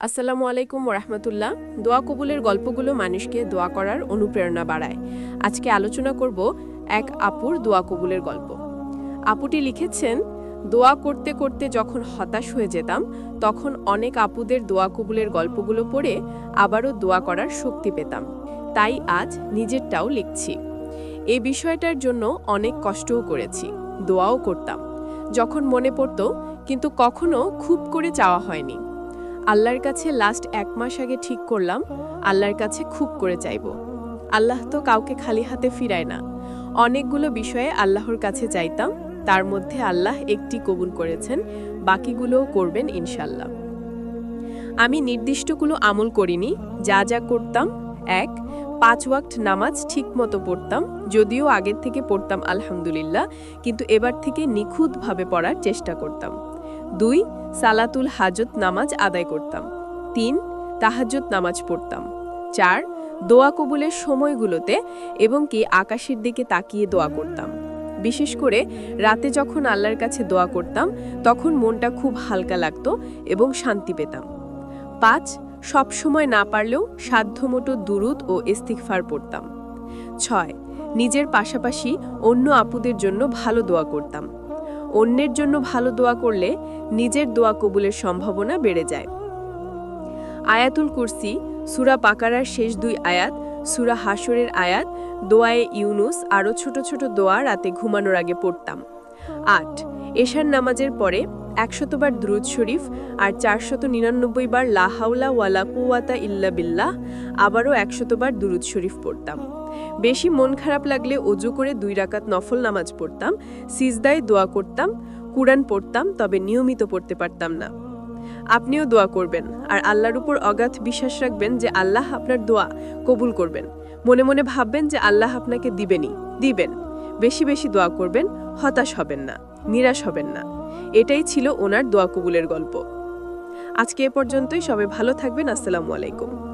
আসসালামু আলাইকুম রহমতুল্লাহ দোয়া কবুলের গল্পগুলো মানুষকে দোয়া করার অনুপ্রেরণা বাড়ায়। আজকে আলোচনা করব এক আপুর দোয়া কবুলের গল্প। আপুটি লিখেছেন, দোয়া করতে করতে যখন হতাশ হয়ে যেতাম, তখন অনেক আপুদের দোয়া কবুলের গল্পগুলো পড়ে আবারও দোয়া করার শক্তি পেতাম। তাই আজ নিজেরটাও লিখছি। এই বিষয়টার জন্য অনেক কষ্টও করেছি, দোয়াও করতাম। যখন মনে পড়তো, কিন্তু কখনো খুব করে চাওয়া হয়নি। আল্লাহর কাছে লাস্ট এক মাস আগে ঠিক করলাম, আল্লাহর কাছে খুব করে চাইব। আল্লাহ তো কাউকে খালি হাতে ফিরায় না। অনেকগুলো বিষয়ে আল্লাহর কাছে চাইতাম, তার মধ্যে আল্লাহ একটি কবুল করেছেন, বাকিগুলোও করবেন ইনশাল্লাহ আমি নির্দিষ্টগুলো আমল করিনি, যা যা করতাম, এক, পাঁচ ওয়াক্ত নামাজ ঠিক মতো পড়তাম, যদিও আগের থেকে পড়তাম আলহামদুলিল্লাহ, কিন্তু এবার থেকে নিখুঁতভাবে পড়ার চেষ্টা করতাম। দুই, সালাতুল হাজত নামাজ আদায় করতাম। তিন, তাহাজ্জুদ নামাজ পড়তাম। চার, দোয়া কবুলের সময়গুলোতে এবং কি আকাশের দিকে তাকিয়ে দোয়া করতাম। বিশেষ করে রাতে যখন আল্লাহর কাছে দোয়া করতাম, তখন মনটা খুব হালকা লাগতো এবং শান্তি পেতাম। পাঁচ সব সময় না পারলেও সাধ্যমতো দুরুদ ও ইস্তিগফার পড়তাম। ছয়, নিজের পাশাপাশি অন্য আপুদের জন্য ভালো দোয়া করতাম। অন্যের জন্য ভালো দোয়া করলে নিজের দোয়া কবুলের সম্ভাবনা বেড়ে যায়। আয়াতুল কুরসি, সুরা পাকারার শেষ দুই আয়াত, সুরা হাসরের আয়াত, দোয়ায়ে ইউনুস আরও ছোট ছোট দোয়া রাতে ঘুমানোর আগে পড়তাম। আট, এশার নামাজের পরে একশতবার দ্রুদ শরীফ আর চারশত নিরানব্বই বার লাহাউলা ওয়ালা কুয়াতা ইল্লা বিল্লাহ আবারও একশতবার দুরুদ শরীফ পড়তাম। বেশি মন খারাপ লাগলে অজু করে দুই রাকাত নফল নামাজ পড়তাম, সিজদায় দোয়া করতাম, কুরআন পড়তাম, তবে নিয়মিত পড়তে পারতাম না। আপনিও দোয়া করবেন আর আল্লাহর উপর অগাধ বিশ্বাস রাখবেন যে আল্লাহ আপনার দোয়া কবুল করবেন। মনে মনে ভাববেন যে আল্লাহ আপনাকে দিবেনই, দিবেন। বেশি বেশি দোয়া করবেন, হতাশ হবেন না। নিরাশ হবেন না। এটাই ছিল ওনার দোয়া কবুলের গল্প। আজকে এ পর্যন্তই। সবাই ভালো থাকবেন। আসসালামু আলাইকুম।